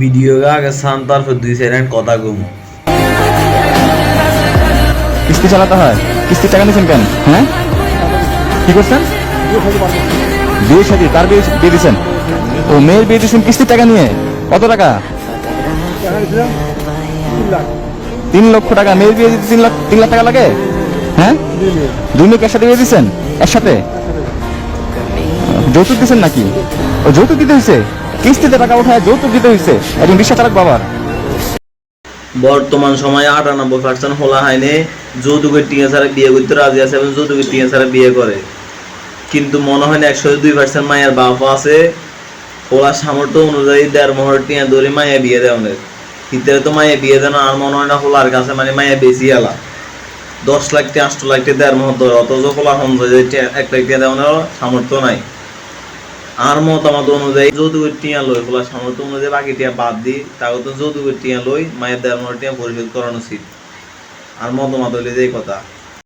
Video আগে সান, তারপর দুই সেকেন্ড কথা কম। কিস্তি চালাতে হয়। কিস্তির টাকা নিয়েছেন কেন? হ্যাঁ? কি করছেন? বিয়ে সাথে তার বিয়ে বিয়ে দিয়েছেন ও মেয়ের বিয়ে দিয়েছেন কিস্তির টাকা নিয়ে। কত টাকা? তিন লক্ষ টাকা। মেয়ের বিয়ে দিতে তিন লাখ তিন লাখ টাকা লাগে? হ্যাঁ? দুই মেয়েকে একসাথে বিয়ে দিয়েছেন একসাথে? যৌতুক দিচ্ছেন নাকি? ও যৌতুক দিতে হয়েছে কিস্তিতে টাকা উঠায় যৌতুক দিতে হয়েছে একজন রিক্সা চালক বাবার। বর্তমান সময়ে আটানব্বই পার্সেন্ট হলা হয়নি। যৌতুকের টিয়া ছাড়া বিয়ে করতে রাজি আছে এবং যৌতুকের টিয়া ছাড়া বিয়ে করে। কিন্তু মনে হয় না একশো দুই পার্সেন্ট মায়ের বাপ আছে। ওলা সামর্থ্য অনুযায়ী দেড় মোহর টিয়া ধরে মায়ে বিয়ে দেওয়ানের। ভিতরে তো মায়ে বিয়ে দেন আর মনে হয় না হোলার কাছে মানে মায়ে বেশি আলা। দশ লাখ টি, আষ্ট লাখ টি দেড় মোহর ধরে, অথচ হোলা অনুযায়ী এক লাখ টিয়া দেওয়ানের সামর্থ্য নাই। আর মতামত অনুযায়ী যৌতুকের টিয়া লই বলা সামর্থ্য অনুযায়ী বাকি টিয়া বাদ দিই তাকে তো যৌতুকের টিয়া লই মায়ের দেওয়ার টিয়া পরিশোধ করানো উচিত। আর মতামত হইলে যে কথা।